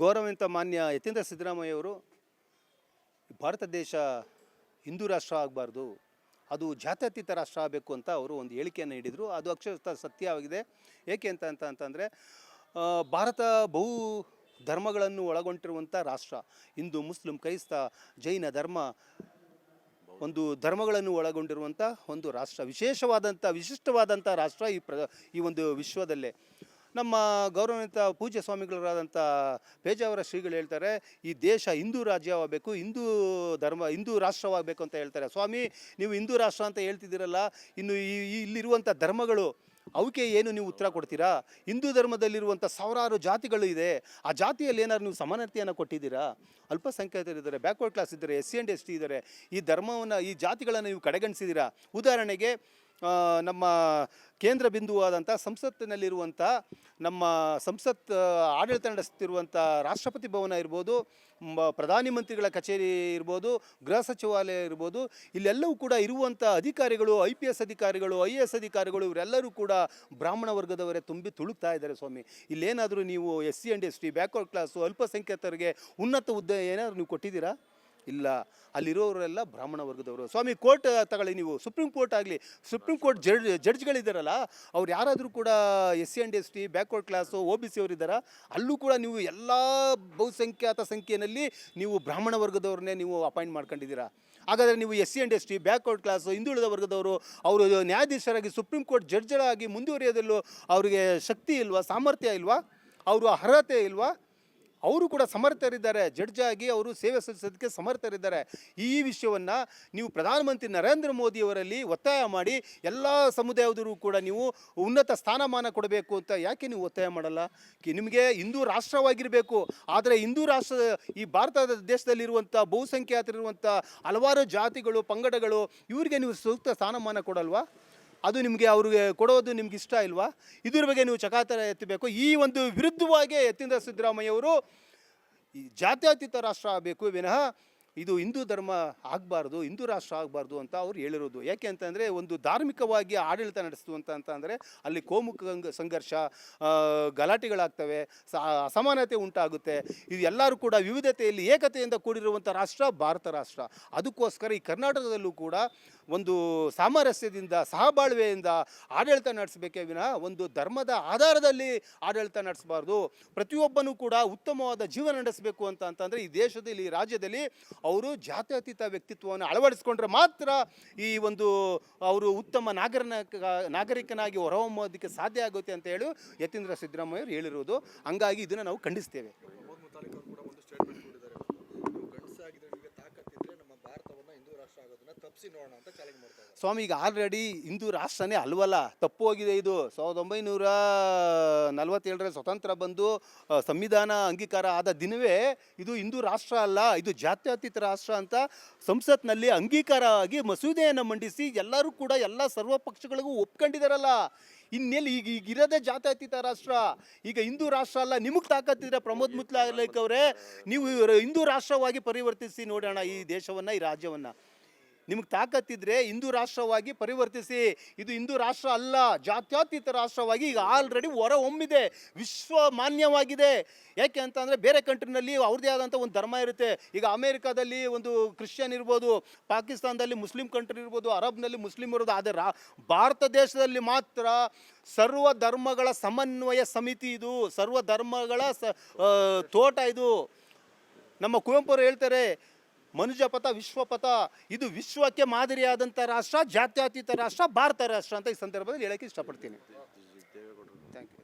ಗೌರವಿತ ಮಾನ್ಯ ಯತೀಂದ್ರ ಸಿದ್ದರಾಮಯ್ಯವರು ಭಾರತ ದೇಶ ಹಿಂದೂ ರಾಷ್ಟ್ರ ಆಗಬಾರ್ದು, ಅದು ಜಾತ್ಯತೀತ ರಾಷ್ಟ್ರ ಆಗಬೇಕು ಅಂತ ಅವರು ಒಂದು ಹೇಳಿಕೆಯನ್ನು ನೀಡಿದರು. ಅದು ಅಕ್ಷರಶಃ ಸತ್ಯವಾಗಿದೆ ಏಕೆ ಅಂತ ಅಂತ ಅಂತಂದರೆ ಭಾರತ ಬಹು ಧರ್ಮಗಳನ್ನು ಒಳಗೊಂಡಿರುವಂಥ ರಾಷ್ಟ್ರ. ಹಿಂದೂ, ಮುಸ್ಲಿಂ, ಕ್ರೈಸ್ತ, ಜೈನ ಧರ್ಮ ಒಂದು ಧರ್ಮಗಳನ್ನು ಒಳಗೊಂಡಿರುವಂಥ ಒಂದು ರಾಷ್ಟ್ರ. ವಿಶೇಷವಾದಂಥ ವಿಶಿಷ್ಟವಾದಂಥ ರಾಷ್ಟ್ರ ಈ ಪ್ರ, ಈ ಒಂದು ವಿಶ್ವದಲ್ಲೇ. ನಮ್ಮ ಗೌರವಾನ್ವಿತ ಪೂಜ್ಯ ಸ್ವಾಮಿಗಳಾದಂಥ ಪೇಜಾವರ ಶ್ರೀಗಳು ಹೇಳ್ತಾರೆ, ಈ ದೇಶ ಹಿಂದೂ ರಾಜ್ಯವಾಗಬೇಕು, ಹಿಂದೂ ಧರ್ಮ, ಹಿಂದೂ ರಾಷ್ಟ್ರವಾಗಬೇಕು ಅಂತ ಹೇಳ್ತಾರೆ. ಸ್ವಾಮಿ, ನೀವು ಹಿಂದೂ ರಾಷ್ಟ್ರ ಅಂತ ಹೇಳ್ತಿದ್ದೀರಲ್ಲ, ಇನ್ನು ಈ ಇಲ್ಲಿರುವಂಥ ಧರ್ಮಗಳು, ಅವಕ್ಕೆ ಏನು ನೀವು ಉತ್ತರ ಕೊಡ್ತೀರಾ? ಹಿಂದೂ ಧರ್ಮದಲ್ಲಿರುವಂಥ ಸಾವಿರಾರು ಜಾತಿಗಳು ಇದೆ, ಆ ಜಾತಿಯಲ್ಲಿ ಏನಾದ್ರು ನೀವು ಸಮಾನತೆಯನ್ನು ಕೊಟ್ಟಿದ್ದೀರಾ? ಅಲ್ಪಸಂಖ್ಯಾತರಿದ್ದಾರೆ ಬ್ಯಾಕ್ವರ್ಡ್ ಕ್ಲಾಸ್ ಇದ್ದಾರೆ S C and S T ಇದ್ದಾರೆ, ಈ ಧರ್ಮವನ್ನು, ಈ ಜಾತಿಗಳನ್ನು ನೀವು ಕಡೆಗಣಿಸಿದ್ದೀರಾ? ಉದಾಹರಣೆಗೆ ನಮ್ಮ ಕೇಂದ್ರ ಬಿಂದುವಾದಂಥ ಸಂಸತ್ತಿನಲ್ಲಿರುವಂಥ ನಮ್ಮ ಸಂಸತ್ ಆಡಳಿತ ನಡೆಸ್ತಿರುವಂಥ ರಾಷ್ಟ್ರಪತಿ ಭವನ ಇರ್ಬೋದು ಪ್ರಧಾನಿ ಮಂತ್ರಿಗಳ ಕಚೇರಿ ಇರ್ಬೋದು, ಗೃಹ ಸಚಿವಾಲಯ ಇರ್ಬೋದು, ಇಲ್ಲೆಲ್ಲವೂ ಕೂಡ ಇರುವಂಥ ಅಧಿಕಾರಿಗಳು, ಐ ಪಿ ಎಸ್ ಅಧಿಕಾರಿಗಳು, ಐ ಎ ಎಸ್ ಅಧಿಕಾರಿಗಳು ಇವರೆಲ್ಲರೂ ಕೂಡ ಬ್ರಾಹ್ಮಣ ವರ್ಗದವರೇ ತುಂಬಿ ತುಳುಕ್ತಾ ಇದ್ದಾರೆ ಸ್ವಾಮಿ. ಇಲ್ಲೇನಾದರೂ ನೀವು S C and S T, backward class ಅಲ್ಪಸಂಖ್ಯಾತರಿಗೆ ಉನ್ನತ ಹುದ್ದೆ ಏನಾದರೂ ನೀವು ಕೊಟ್ಟಿದ್ದೀರಾ? ಇಲ್ಲ. ಅಲ್ಲಿರೋರೆಲ್ಲ ಬ್ರಾಹ್ಮಣ ವರ್ಗದವರು. ಸ್ವಾಮಿ, ಕೋರ್ಟ್ ತಗೊಳ್ಳಿ ನೀವು. ಸುಪ್ರೀಂ ಕೋರ್ಟ್ ಆಗಲಿ, ಸುಪ್ರೀಂ ಕೋರ್ಟ್ ಜಡ್ ಜಡ್ಜ್ಗಳಿದ್ದಾರಲ್ಲ, ಅವ್ರು ಯಾರಾದರೂ ಕೂಡ S C and S T, backward class O B C ಅವರಿದ್ದಾರ ಅಲ್ಲೂ ಕೂಡ ನೀವು ಎಲ್ಲ ಬಹುಸಂಖ್ಯಾತ ಸಂಖ್ಯೆಯಲ್ಲಿ ನೀವು ಬ್ರಾಹ್ಮಣ ವರ್ಗದವ್ರನ್ನೇ ನೀವು ಅಪಾಯಿಂಟ್ ಮಾಡ್ಕೊಂಡಿದ್ದೀರಾ. ಹಾಗಾದರೆ ನೀವು S C and S T, backward class ಹಿಂದುಳಿದ ವರ್ಗದವರು, ಅವರು ನ್ಯಾಯಾಧೀಶರಾಗಿ, ಸುಪ್ರೀಂ ಕೋರ್ಟ್ ಜಡ್ಜರಾಗಿ ಮುಂದುವರಿಯೋದಲ್ಲೂ ಅವರಿಗೆ ಶಕ್ತಿ ಇಲ್ವಾ, ಸಾಮರ್ಥ್ಯ ಇಲ್ವಾ, ಅವರು ಅರ್ಹತೆ ಇಲ್ವಾ? ಅವರು ಕೂಡ ಸಮರ್ಥರಿದ್ದಾರೆ. ಜಡ್ಜ್ ಆಗಿ ಅವರು ಸೇವೆ ಸಲ್ಲಿಸೋದಕ್ಕೆ ಸಮರ್ಥರಿದ್ದಾರೆ. ಈ ವಿಷಯವನ್ನು ನೀವು ಪ್ರಧಾನಮಂತ್ರಿ ನರೇಂದ್ರ ಮೋದಿಯವರಲ್ಲಿ ಒತ್ತಾಯ ಮಾಡಿ ಎಲ್ಲ ಸಮುದಾಯದವರು ಕೂಡ ನೀವು ಉನ್ನತ ಸ್ಥಾನಮಾನ ಕೊಡಬೇಕು ಅಂತ ಯಾಕೆ ನೀವು ಒತ್ತಾಯ ಮಾಡಲ್ಲ? ನಿಮಗೆ ಹಿಂದೂ ರಾಷ್ಟ್ರವಾಗಿರಬೇಕು. ಆದರೆ ಹಿಂದೂ ರಾಷ್ಟ್ರ, ಈ ಭಾರತದ ದೇಶದಲ್ಲಿರುವಂಥ ಬಹುಸಂಖ್ಯಾತರಿರುವಂಥ ಹಲವಾರು ಜಾತಿಗಳು, ಪಂಗಡಗಳು, ಇವರಿಗೆ ನೀವು ಸೂಕ್ತ ಸ್ಥಾನಮಾನ ಕೊಡಲ್ವಾ? ಅದು ನಿಮಗೆ ಅವ್ರಿಗೆ ಕೊಡೋದು ನಿಮ್ಗೆ ಇಷ್ಟ ಇಲ್ವಾ? ಇದ್ರ ಬಗ್ಗೆ ನೀವು ಚಕಾತರ ಎತ್ತಬೇಕು. ಈ ಒಂದು ವಿರುದ್ಧವಾಗಿ ಎತ್ತಿಂದ್ರ ಸಿದ್ದರಾಮಯ್ಯವರು ಜಾತ್ಯತೀತ ರಾಷ್ಟ್ರ ಆಗಬೇಕು. ವಿನಃ ಇದು ಹಿಂದೂ ಧರ್ಮ ಆಗಬಾರ್ದು, ಹಿಂದೂ ರಾಷ್ಟ್ರ ಆಗಬಾರ್ದು ಅಂತ ಅವ್ರು ಹೇಳಿರೋದು. ಯಾಕೆ ಅಂತಂದರೆ ಒಂದು ಧಾರ್ಮಿಕವಾಗಿ ಆಡಳಿತ ನಡೆಸ್ತು ಅಂತ ಅಂದರೆ ಅಲ್ಲಿ ಕೋಮುಖ ಸಂಘರ್ಷ ಗಲಾಟೆಗಳಾಗ್ತವೆ ಅಸಮಾನತೆ ಉಂಟಾಗುತ್ತೆ. ಇದು ಎಲ್ಲರೂ ಕೂಡ ವಿವಿಧತೆಯಲ್ಲಿ ಏಕತೆಯಿಂದ ಕೂಡಿರುವಂಥ ರಾಷ್ಟ್ರ, ಭಾರತ ರಾಷ್ಟ್ರ. ಅದಕ್ಕೋಸ್ಕರ ಈ ಕರ್ನಾಟಕದಲ್ಲೂ ಕೂಡ ಒಂದು ಸಾಮರಸ್ಯದಿಂದ ಸಹಬಾಳ್ವೆಯಿಂದ ಆಡಳಿತ ನಡೆಸಬೇಕೇ ವಿನಃ ಒಂದು ಧರ್ಮದ ಆಧಾರದಲ್ಲಿ ಆಡಳಿತ ನಡೆಸಬಾರ್ದು. ಪ್ರತಿಯೊಬ್ಬನೂ ಕೂಡ ಉತ್ತಮವಾದ ಜೀವನ ನಡೆಸಬೇಕು ಅಂತ ಅಂತಂದರೆ ಈ ದೇಶದಲ್ಲಿ, ಈ ರಾಜ್ಯದಲ್ಲಿ ಅವರು ಜಾತ್ಯತೀತ ವ್ಯಕ್ತಿತ್ವವನ್ನು ಅಳವಡಿಸ್ಕೊಂಡ್ರೆ ಮಾತ್ರ ಈ ಒಂದು ಅವರು ಉತ್ತಮ ನಾಗರಿಕ ನಾಗರಿಕನಾಗಿ ಹೊರಹೊಮ್ಮೋದಕ್ಕೆ ಸಾಧ್ಯ ಆಗುತ್ತೆ ಅಂತ ಹೇಳಿ ಯತೀಂದ್ರ ಸಿದ್ದರಾಮಯ್ಯವರು ಹೇಳಿರುವುದು ಹಂಗಾಗಿ ಇದನ್ನು ನಾವು ಖಂಡಿಸ್ತೇವೆ ಮೊಹಮ್ಮದ್ ಮುತಾಲಿಕ್ ಅವರು ಕೂಡ ಒಂದು ಸ್ಟೇಟ್ಮೆಂಟ್ ಕೊಟ್ಟಿದ್ದಾರೆ ನೀವು ಗಂಡಸಾಗಿದ್ರೆ ನಿಮಗೆ ತಾಕತ್ತಿದ್ರೆ ನಮ್ಮ ಭಾರತವನ್ನ ಹಿಂದೂ ರಾಷ್ಟ್ರ ಆಗೋದನ್ನ ತಪ್ಪಿಸಿ ನೋಡೋಣ ಅಂತ ಚಾಲೆಂಜ್ ಸ್ವಾಮಿ, ಈಗ ಆಲ್ರೆಡಿ ಹಿಂದೂ ರಾಷ್ಟ್ರನೇ ಅಲ್ವಲ್ಲ? ತಪ್ಪು ಹೋಗಿದೆ ಇದು. ಸಾವಿರದ ಒಂಬೈನೂರ ನಲವತ್ತೇಳರ ಸ್ವತಂತ್ರ ಬಂದು ಸಂವಿಧಾನ ಅಂಗೀಕಾರ ಆದ ದಿನವೇ ಇದು ಹಿಂದೂ ರಾಷ್ಟ್ರ ಅಲ್ಲ, ಇದು ಜಾತ್ಯತೀತ ರಾಷ್ಟ್ರ ಅಂತ ಸಂಸತ್ನಲ್ಲಿ ಅಂಗೀಕಾರ ಆಗಿ ಮಸೂದೆಯನ್ನು ಮಂಡಿಸಿ ಎಲ್ಲರೂ ಕೂಡ ಎಲ್ಲ ಸರ್ವ ಪಕ್ಷಗಳಿಗೂ ಒಪ್ಕೊಂಡಿದಾರಲ್ಲ ಇನ್ನೆಲ್ಲಿ ಈಗ ಈಗ ಇರೋದೇ ಜಾತ್ಯತೀತ ರಾಷ್ಟ್ರ. ಈಗ ಹಿಂದೂ ರಾಷ್ಟ್ರ ಅಲ್ಲ, ನಿಮಗೆ ತಾಕತ್ತಿದ್ರೆ ಪ್ರಮೋದ್ ಮುತ್ಲಾಲಿಕ್ ಅವರೇ, ನೀವು ಹಿಂದೂ ರಾಷ್ಟ್ರವಾಗಿ ಪರಿವರ್ತಿಸಿ ನೋಡೋಣ ಈ ದೇಶವನ್ನು, ಈ ರಾಜ್ಯವನ್ನು. ನಿಮಗೆ ತಾಕತ್ತಿದ್ರೆ ಹಿಂದೂ ರಾಷ್ಟ್ರವಾಗಿ ಪರಿವರ್ತಿಸಿ. ಇದು ಹಿಂದೂ ರಾಷ್ಟ್ರ ಅಲ್ಲ, ಜಾತ್ಯತೀತ ರಾಷ್ಟ್ರವಾಗಿ ಈಗ ಆಲ್ರೆಡಿ ಹೊರ ವಿಶ್ವ ಮಾನ್ಯವಾಗಿದೆ. ಯಾಕೆ ಅಂತಂದರೆ ಬೇರೆ ಕಂಟ್ರಿನಲ್ಲಿ ಅವ್ರದ್ದೇ ಆದಂಥ ಒಂದು ಧರ್ಮ ಇರುತ್ತೆ. ಈಗ ಅಮೇರಿಕಾದಲ್ಲಿ ಒಂದು ಕ್ರಿಶ್ಚಿಯನ್ ಇರ್ಬೋದು, ಪಾಕಿಸ್ತಾನದಲ್ಲಿ ಮುಸ್ಲಿಂ ಕಂಟ್ರಿ ಇರ್ಬೋದು, ಅರಬ್ನಲ್ಲಿ ಮುಸ್ಲಿಂ ಇರೋದು, ಆದರೆ ಭಾರತ ದೇಶದಲ್ಲಿ ಮಾತ್ರ ಸರ್ವ ಧರ್ಮಗಳ ಸಮನ್ವಯ ಸಮಿತಿ ಇದು, ಸರ್ವ ಧರ್ಮಗಳ ತೋಟ ಇದು. ನಮ್ಮ ಕುವೆಂಪು ಅವರು ಹೇಳ್ತಾರೆ ಮನುಜಪಥ, ವಿಶ್ವಪಥ, ಇದು ವಿಶ್ವಕ್ಕೆ ಮಾದರಿಯಾದಂಥ ರಾಷ್ಟ್ರ, ಜಾತ್ಯತೀತ ರಾಷ್ಟ್ರ, ಭಾರತ ರಾಷ್ಟ್ರ ಅಂತ ಈ ಸಂದರ್ಭದಲ್ಲಿ ಹೇಳಕ್ಕೆ ಇಷ್ಟಪಡ್ತೀನಿ. Thank you